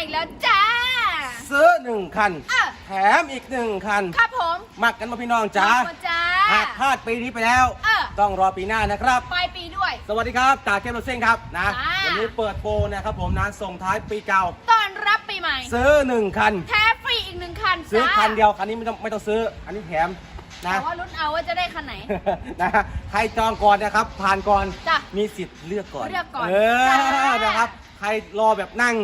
อีกแล้วจ้า ซื้อหนึ่งคัน อะ แถมอีกหนึ่งคัน ครับผมมักกันมาพี่น้องจ้ามาจ้า หากพลาดปีนี้ไปแล้ว เออ ต้องรอปีหน้านะครับ ปลายปีด้วย สวัสดีครับตาเข้มรถเส้นครับนะจ้า วันนี้เปิดโปรนะครับผมนะส่งท้ายปีเก่า ต้อนรับปีใหม่ ซื้อหนึ่งคันแถมฟรีอีกหนึ่งคันซื้อจ้าคันเดียวคันนี้ไม่ต้องไม่ต้องซื้อ อันนี้แถมนะ แต่ว่าลุ้นเอาว่าจะได้คันไหน นะฮะใครจองก่อนนะครับ ผ่านก่อน จ้ะมีสิทธิ์เลือกก่อนเลือกก่อนเอจ้อานะครับ ใครรอแบบนั่ง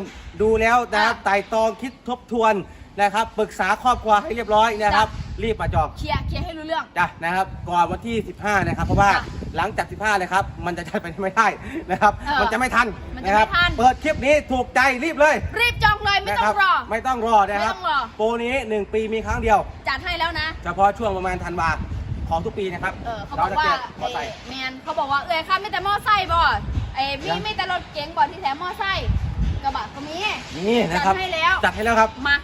ดูแล้วนะครับอะไต่ตองคิดทบทวนนะครับปรึกษาครอบครัวให้เรียบร้อยนะครับ รีบมาจองเคลียร์เคลียร์ให้รู้เรื่อง จ้ะนะครับก่อนวันที่ 15 นะครับ เพราะว่าจ้ะหลังจาก 15 เลยครับ มันจะไปไม่ได้นะครับ เออมันจะไม่ทันมันจะนะครัไม่ทัน เปิดคลิปนี้ถูกใจรีบเลยรีบจองเลยไม่นะต้คอรังรอ ไม่ต้องรอนะครับไม่ต้องรอ โปรนี้ 1 ปีมีครั้งเดียว จัดให้แล้วนะ เฉพาะช่วงประมาณธันวาของทุกปีนะครับเออเขาบอกว่าจะแจมอไซเอ้ค์แมนเขาบอกว่าเอ้ยค่ะไม่แต่มอไซค์บ่ เอ้ยพี่ยังไม่แต่รถเก๋งบ่ที่แถมมอไซค์กระบะก็มีนี่นะครับจัดให้แล้วจัดให้แล้วครับมา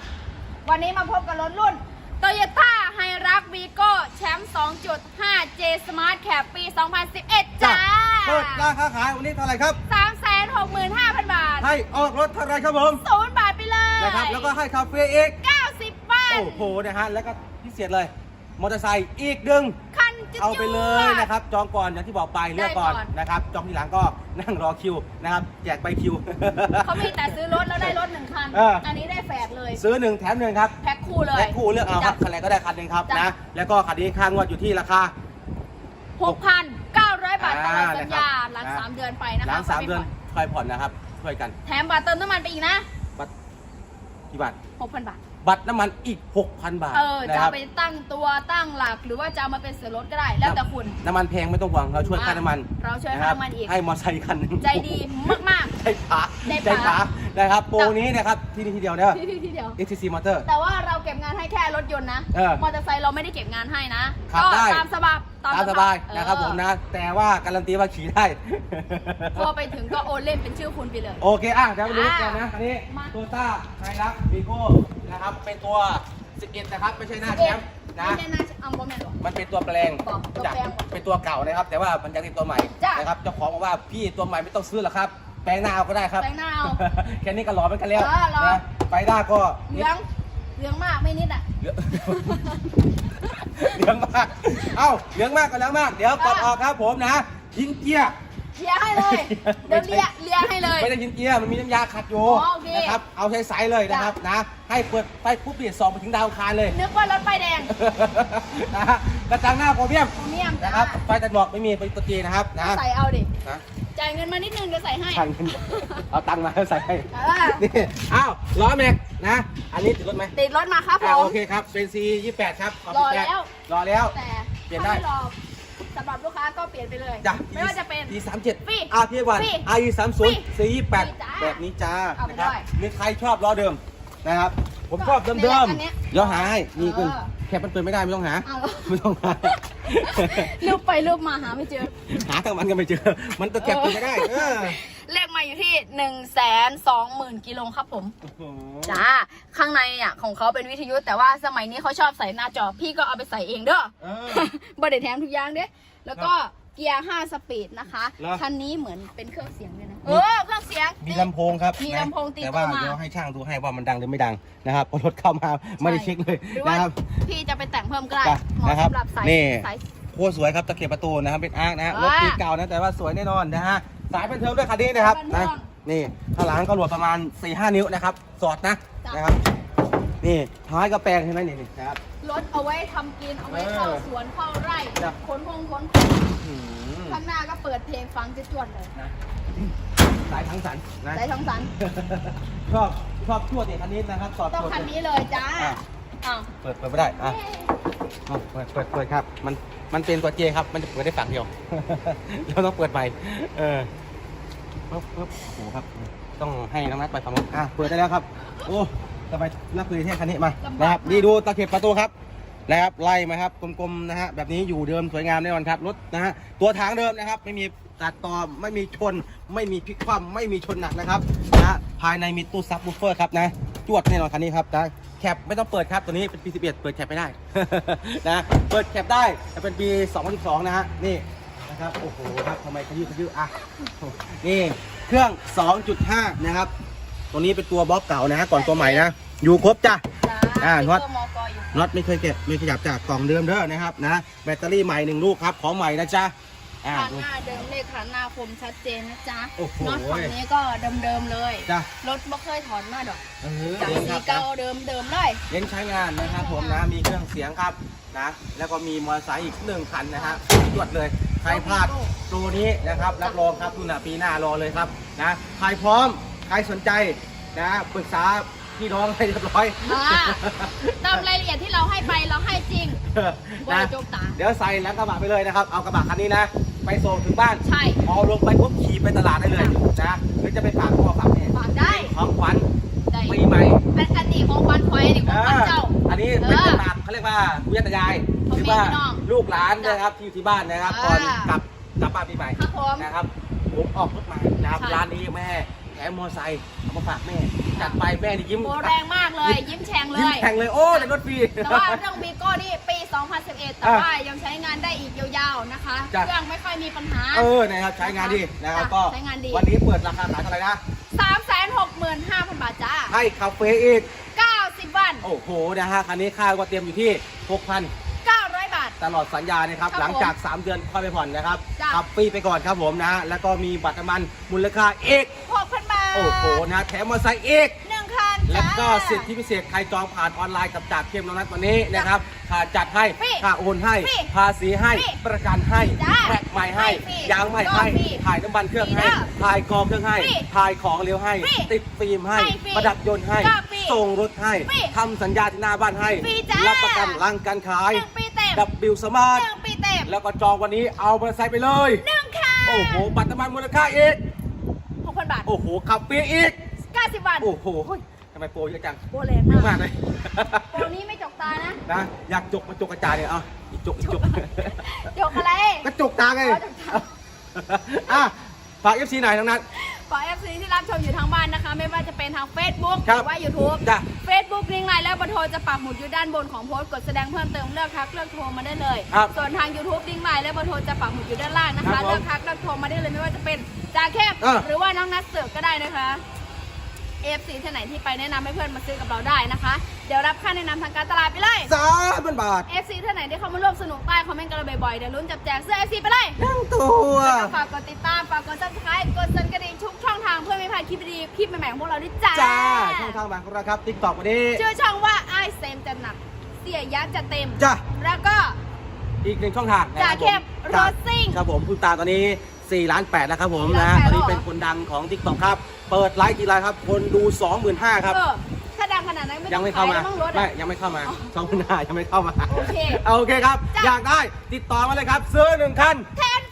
วันนี้มาพบกับรถรุ่น Toyota h i r u x Vigo แชมป์ 2.5 J Smart Cab ปี 2011 จ้าเปิดราคาขายวันนี้เท่าไหร่ครับ365,000 บาท ให้ออกรถเท่าไหรครับผมศูนย์บาทไปเลยนะครับแล้วก็ให้คาเฟ่อีก90บาทโอ้โหนะฮะแล้วก็พิเศษเลย มอเตอร์ไซค์อีกหนึ่งคันจุด เอาไปเลยนะครับ จองก่อนอย่างที่บอกไปเลือกก่อนได้ก่อน นะครับ จองทีหลังก็นั่งรอคิวนะครับแจกใบคิว เขามีแต่ซื้อรถแล้วได้รถหนึ่งคัน เอออั อันนี้ได้แฝดเลย ซื้อหนึ่งแถมหนึ่งครับ แพ็คคู่เลย แพ็คคู่เลือกเอาครับคันไหนก็ได้คันหนึ่งครับจ้ะ นะ แล้วก็คันนี้ค่างวดอยู่ที่ราคา6,900บาทตลอดสัญญาอ่าหลังนะครับ3เดือนไปนะคะหลังสามขเดือนคอยผ่อนนะครับช่วยกัน แถมบัตรเติมน้ำมันไปอีกนะบัตรกี่บาท6,000บาท บัตรน้ำมันอีก 6,000 บาทเออนะจะครัเอาบ ไปตั้งตัวตั้งหลักหรือว่าจะเอามาเป็นเสือรถก็ได้ แล้วแต่คุณ น้ำมันแพงไม่ต้องห่วงเราช่วยค่าน้ำมันเราช่วยะค่ารับน้ำมันอีก ให้มอเตอร์ไซค์คันหนึงใจดีมาก ใจป๋าได้ใจป๋าป๋านะครับโปรนี้นะครับที่นี่ทีเดียวเด้อๆที่ที่ที่เดียว ATC Motor แต่ว่าเราเก็บงานให้แค่รถยนต์นะเออมอเตอร์ไซค์เราไม่ได้เก็บงานให้นะขับก็ได้ ตามสบายตามสบายเออนะครับผมนะ แต่ว่าการันตีว่าขี่ได้พอไปถึงก็โอนเล่นเป็นชื่อคุณไปเลย โอเค อะเดี๋ยวมาดูกันนะ อันนี้มา โตต้าไฮรักวีโก้ นะครับ เป็นตัว 11 นะครับ ไม่ใช่หน้าแชมป์นะ ไม่ใช่หน้าอัมโบแมนหรอมันเป็นตัวแปลงบอกตัวจากแปลงเป็นตัวเก่านะครับ แต่ว่ามันยังเป็นตัวใหม่จ้ะ นะครับ เจ้าของบอกว่าพี่ตัวใหม่ไม่ต้องซื้อหรอกครับ แปลงหน้าเอาก็ได้ครับ แปลงหน้าเอา แค่นี้ก็หล่อเหมือนกันแล้วเออหล่อ นะไปด้าก็เหลืองเหลืองมากไม่นิดอะ เหลืองเหลืองมาก เอ้าเหลืองมากก็เหลืองมาก เดี๋ยวกดออกครับผมนะ ทิ้งเกียร์ เลียให้เลย เดี๋ยวเลียเลียให้เลย ไม่ได้ทิ้งเกียร์มันมีน้ำยาขัดอยู่อ๋อโอเค นะครับเอาใช้ๆเลยนะครับนะ ให้เปิดไฟปุ๊บเปลี่ยนสองไปถึงดาวอังคารเลย นึกว่ารถไฟแดงนะฮะกระจังหน้าโครเมียมโครเมียมจ้านะครับไฟตัดหมอกไม่มีเป็นตัวจีนะครับนะใส่เอาดิ นะจ่ายเงินมานิดนึงเดี๋ยวใส่ให้ทันกันเอาตังค์มาใส่ให้เออนี่อ้าวล้อแม็กนะ อันนี้ติดรถไหมติดรถมาครับผอ่าม โอเคครับเป็น C 28 ครับขบรอ18แล้ว รอแล้ว แต่เปลี่ยนได้ ถ้าม่รอสำหรับลูกค้าก็เปลี่ยนไปเลยจ้ะไม่ว่าจะเป็น T 3 7ฟรี R P 1ฟรี R E 3ฟรี0 C 28จ้าแบบนี้จ้าเอาไปนะครับด้วยมีใครชอบล้อเดิมนะครับ ผมชอบเดิมนี่เดิแหละมอันเนี้ยเดี๋ยวหาให้นี่คุณเออ แค่มันเปิดไม่ได้ไม่ต้องหา เอาไม่ต้องหา รูปไปรูปมาหาไม่เจอ หาทั้งมันก็ไม่เจอ มันตัวแก็บเปิดไม่ได้เออเลขมา อยู่ที่1นึ่งแสนสองหมื่นกิโลครับผม โอ้โหจ้า ข้างในอะของเขาเป็นวิทยุแต่ว่าสมัยนี้เขาชอบใส่หน้าจอ พี่ก็เอาไปใส่เองเด้อ เออบไดแถมทุกอย่างเด้ แล้วก็เกียร์ 5 สปีดนะคะเหรอคันนี้เหมือนเป็นเครื่องเสียงเลยนะ เออ เครื่องเสียง มีลำโพงครับมีนะลำโพงตีแต่ว่าตัวมา เดี๋ยวให้ช่างดูให้ว่ามันดังหรือไม่ดังนะครับพอรถเข้ามาไม่ได้เช็คเลยหรือว่านะครับ พี่จะไปแต่งเพิ่มก็ได้จ้ะเหมาะนะครับสำหรับสายนี่ สาย โคตรสวยครับตะเข็บประตูนะครับเป็นอาร์คนะฮะรว้าถปีเก่านะแต่ว่าสวยแน่นอนนะฮะ สายบันเทิงด้วยคันนี้นะครับสายบันเทินะงนี่ข้างหลังก็หลวดประมาณ4-5นิ้วนะครับสอดนะจ้ะนะครับนี่ท้ายก็แปลงใช่ไหมนี่นี่นะครับ รถเอาไว้ทำกิน เอาไว้เออเข้าสวนเข้าไร่จ้ะ ขนพงขนอื้อหือข้างหน้าก็เปิดเพลงฟังจะจวดเลยนะสายทั้งสันนะสายทองสันชอบชอบชั่วเนี่ยคันนี้นะครับสอดต้องชั่วคันนี้เลยจ้าอะอ้าวเปิดเปิดไม่ได้อะเอาเปิดเปิดเปิดครับ มัน มันเป็นตัวเจครับ มันจะเปิดได้ฝั่งเดียว เราต้องเปิดใหม่ เออ ปึ๊บปึ๊บโอ้โหครับ ต้องให้น้องนัดไปฝั่งนู้นอะเปิดได้แล้วครับ โอ้สบายรับเลยแค่คันนี้มานะครับนี่ดูตะเข็บประตูครับนะครับไล่มาครับกลมๆนะฮะแบบนี้อยู่เดิมสวยงามแน่นอนครับรถนะฮะตัวทางเดิมนะครับ ไม่มีตัดต่อไม่มีชน ไม่มีพลิกคว่ำไม่มีชนหนักนะครับนะฮะภายในมีตู้ซับวูฟเฟอร์ครับนะจวดแน่นอนคันนี้ครับนะแคปไม่ต้องเปิดครับตัวนี้เป็นปี11เปิดแคปไม่ได้นะเปิดแคปได้แต่เป็นปี2012นะฮะนี่ นะครับ โอ้โหครับทำไมขยืดขยืดอะ นี่เครื่อง 2.5 นะครับ ตัวนี้เป็นตัวบล็อกเก่านะฮะก่อนตัวใหม่นะ อยู่ครบจ้ะจ้าอ่าสติ๊กน็อตเกอร์มอกอยู่น็อตไม่เคยเก็บไม่ขยับจากกล่องเดิมเด้อนะครับนะ แบตเตอรี่ใหม่หนึ่งลูกครับ ของใหม่นะจ๊ะอ่าคันดูหน้าเดิมเลขคันหน้าคมชัดเจนนะจ๊ะโอ้โห น็อตฝั่งนี้ก็เดิมๆเลย จ้ะรถไม่เคยถอนมาดอกเออจากเดินคสีรับเก่าเดิมๆเลยเน้นใช้งานนะครับผมนะ มีเครื่องเสียงครับนะ แล้วก็มีมอเตอร์ไซค์อีกหนึ่งคันนะฮะตรวจเลย ใครพลาดตัวนี้นะครับรับรองครับทุนอะปีหน้ารอเลยครับนะใครพร้อมใครสนใจนะปรึกษาพี่น้องให้เรียบร้อยอ่าตามรายละเอียดที่เราให้ไปเราให้จริงบอนะยจกตา เดี๋ยวใส่หแล้วกระบะไปเลยนะครับ เอากระบะคันนี้นะ ไปส่งถึงบ้านใช่พอลงไปปุ๊บขี่ไปตลาดได้เลยนะหรือจะไปฝากพ่อฝากแม่ฝากได้ ของขวัญได้ปีใหม่เป็นอันนี้ของวันคอยอันนี้ของวันเจ้า อันนี้เป็นตลาดเขาเรียกว่าคุยตายายพ่อห รือแม่ว่าพี่น้องลูกหลานนะครับที่อยู่ที่บ้านนะครับอ่าก่อนกลับกลับบ้านปีใหม่ครับผมนะครับผมออกรถมานะครับใช่ร้านนี้แม่แถมมอเตอร์ไซค์เอามาฝากแม่จัดไปแม่นี่ยิ้มโบแรงมากเลย ยิ้มแฉ่งเลยิ้มยแข่งเลยโอ้แต่รถฟรีแต่ว่าเรื่องบีโก้นี่ปี 2011 แต่อะว่ายังใช้งานได้อีกยาวๆนะคะจ้ะเครื่องไม่ค่อยมีปัญหาเออนะครับใช้งานดีนะครับจ้ะก็ใช้งานดีวันนี้เปิดราคาขายเท่าไหร่นะ365,000 บาทจ้าให้คาเฟ่อีก90 วัน โอ้โหนะฮะคันนี้ค่าก็เตรียมอยู่ที่ 6,000 900บาท ตลอดสัญญานะครับครับหลังจาก 3 เดือนค่อยไปผ่อนนะครับจ้ะ ขับฟรีไปก่อนครับผมนะแล้วก็มีบัตรน้ำมันมูลค่าอีก6,000บาทโอ้โหนะแถมมอเตอร์ไซค์อีกหนึ่งคันแล้วก็จ้าสิทธิพิเศษใครจองผ่านออนไลน์กับจากเข้มน้องนัทวันนี้นะครับค่าจัดให้ฟรีค่าโอนให้ ฟรีภาษีให้ ฟรีประกันให้จ้าแท็กใหม่ให้ ฟรียางใหม่ให้ ฟรีถ่ายน้ำมันเครื่องฟรีให้เด้อถ่ายกองเครื่องให้ ฟรีถ่ายของเลี้ยวให้ ฟรีติดฟิล์มให้ ให้ฟรีประดับยนต์ให้ ก็ฟรีส่งรถให้ ฟรีทำสัญญาที่หน้าบ้านให้ ฟรีจ้ารับประกันหลังการขาย หนึ่งปีเต็ม ดับบิลสมาร์ทหนึ่งปีเต็มแล้วก็จองวันนี้เอามอเตอร์ไซค์ไปเลยหนึ่งคันโอ้โหบัตรน้ำมันมูลค่าอีก6,000บาทโอ้โหขับฟรีอีก90วันโอ้โหเฮ้ยทำไมโปรเยอะจังโบแรงเยอะมามากกเลยโบนี้ไม่จกตานะนะอยากจกมาจกกระจายเนี่ยเอาอีกจกอีกจกจกอะไรกระจกตาไงอ๋อจกตาอะฝากเอฟซีหน่อยทั้งนั้น ฝาก FC ที่รับชมอยู่ทางบ้านนะคะ ไม่ว่าจะเป็นทาง Facebook หครับรือว่า YouTube จ้ะ Facebook ลิงก์ไลน์และเบอร์โทรจะปักหมุดอยู่ด้านบนของโพสต์กดแสดงเพิ่มเติมเลือกทักเลือกโทรมาได้เลย ครับส่วนทาง YouTube ลิงก์ไลน์และเบอร์โทรจะปักหมุดอยู่ด้านล่างนะครัคะ บผมเลือกทักเลือกโทรมาได้เลยไม่ว่าจะเป็นจาเข้มเออ หรือว่าน้องนัทเสือกก็ได้นะคะ FC ที่ไหนที่ไปแนะนำให้เพื่อนมาซื้อกับเราได้นะคะ เดี๋ยวรับค่าแนะนำทางการตลาดไปเลย สามพันบาท FC ท่านไหนที่เข้ามาร่วมสนุกใต้คอมเมนต์กันเราบ่อยๆเดี๋ยวลุ้นจับแจกเสื้อ FC ไปเลยทั้งตัว ฝากกดติดตาม ฝากกด subscribe กดสั่นกระดิ่ง ทุกช่องทางเพื่อไม่พลาดคลิปดีๆคลิปใหม่ๆของพวกเราด้วยจ้าจ้าช่องทางบางของเราครับติ๊กต็อกวันนี้ชื่อช่องว่าไอเซมจะหนัก เสียยัดจะเต็ม จ้าแล้วก็อีกหนึ่งช่องทางนะครับจ่าเข้มผมโรสซิ่ง ครับผมคุณตาตอนนี้4ล้าน8แล้วครับผม4ล้านะน8ตอนนี้แล้วเหรอเป็นคนดังของติ๊กต็อกครับ เปิดไลฟ์ทีไรครับ คนดู 25,000ครับ เออถ้าดังขนาดนั้นไม่ยัต้องงไม่เข้ามา ขยแล้วมั้งรถไม่อะยังไม่เข้ามาอ๋อสองพันห้ายังไม่เข้ามาโอเคโอเคครับจ้ะอยากได้ติดต่อมาเลยครับ ซื้อหนึ่งคัน แทน